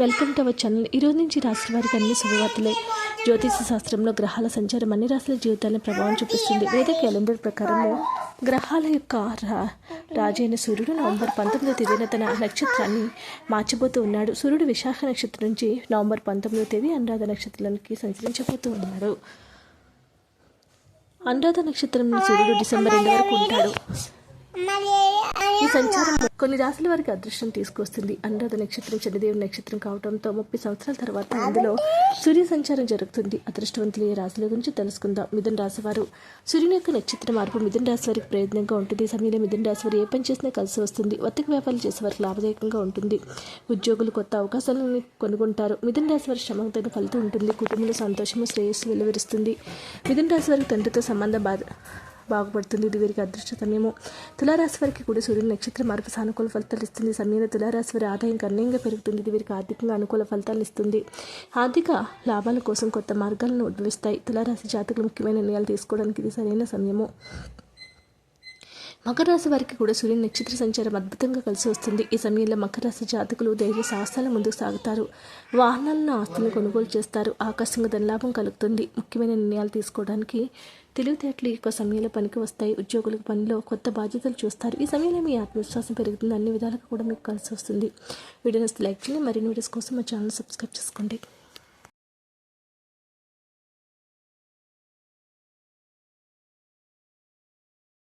Welcome to our channel ఈ రోజు నుంచి రాశి వారికి అన్ని శుభవార్తలే. జ్యోతిష శాస్త్రంలో గ్రహాల సంచారం అన్ని రాశుల జీవితాలను ప్రభావం చూపిస్తుంది. వేద క్యాలెండర్ ప్రకారము గ్రహాల యొక్క రా రాజైన సూర్యుడు నవంబర్ పంతొమ్మిదో తేదీన తన నక్షత్రాన్ని మార్చబోతూ ఉన్నాడు. సూర్యుడు విశాఖ నక్షత్రం నుంచి నవంబర్ పంతొమ్మిదో తేదీ అనురాధ నక్షత్రానికి సంచరించబోతూ ఉన్నాడు అనురాధ నక్షత్రం సూర్యుడు డిసెంబర్ రెండు వరకు ఉంటాడు. ఈ సంచారం కొన్ని రాశుల వారికి అదృష్టం తీసుకొస్తుంది. అనురాధ నక్షత్రం చంద్రదేవుని నక్షత్రం కావడంతో ముప్పై సంవత్సరాల తర్వాత అందులో సూర్య సంచారం జరుగుతుంది. అదృష్టవంతులు ఈ రాశుల గురించి తెలుసుకుందాం. మిథున రాశి వారు సూర్యుని యొక్క నక్షత్ర మార్పు మిథున రాశి వారికి ప్రయోజనంగా ఉంటుంది. సమయంలో మిథున రాశి వారు ఏ పని చేసినా కలిసి వస్తుంది. వర్తక వ్యాపారాలు చేసే వారికి లాభదాయకంగా ఉంటుంది. ఉద్యోగులు కొత్త అవకాశాలను కొనుగొంటారు. మిథున రాశి వారి శ్రమకు తగిన ఫలితం ఉంటుంది. కుటుంబంలో సంతోషము శ్రేయస్సు వెలువరిస్తుంది. మిథున రాశి వారికి తండ్రితో సంబంధం బాధ బాగుపడుతుంది. ఇది వీరికి అదృష్ట సమయము. తులారాశి వారికి కూడా సూర్యుని నక్షత్ర మార్పు సానుకూల ఫలితాలు ఇస్తుంది. సమయంలో తులారాశి వారి ఆదాయం గణనీయంగా పెరుగుతుంది. ఇది వీరికి ఆర్థికంగా అనుకూల ఫలితాలు ఇస్తుంది. ఆర్థిక లాభాల కోసం కొత్త మార్గాలను ఉద్భవిస్తాయి. తులారాశి జాతకులు ముఖ్యమైన నిర్ణయాలు తీసుకోవడానికి ఇది సరైన సమయము. మకర రాశి వారికి కూడా సూర్యుని నక్షత్ర సంచారం అద్భుతంగా కలిసి వస్తుంది. ఈ సమయంలో మకర రాశి జాతకులు ధైర్య సాహసాల ముందుకు సాగుతారు. వాహనాలను ఆస్తులను కొనుగోలు చేస్తారు. ఆకస్మిక ధనలాభం కలుగుతుంది. ముఖ్యమైన నిర్ణయాలు తీసుకోవడానికి తెలివితేటలు ఎక్కువ సమయంలో పనికి వస్తాయి. ఉద్యోగులకు పనిలో కొత్త బాధ్యతలు చూస్తారు. ఈ సమయంలో మీ ఆత్మవిశ్వాసం పెరుగుతుంది. అన్ని విధాలుగా కూడా మీకు కలిసి వస్తుంది. వీడియోస్ లైక్ చేయండి. మరిన్ని వీడియోస్ కోసం మా ఛానల్ సబ్స్క్రైబ్ చేసుకోండి.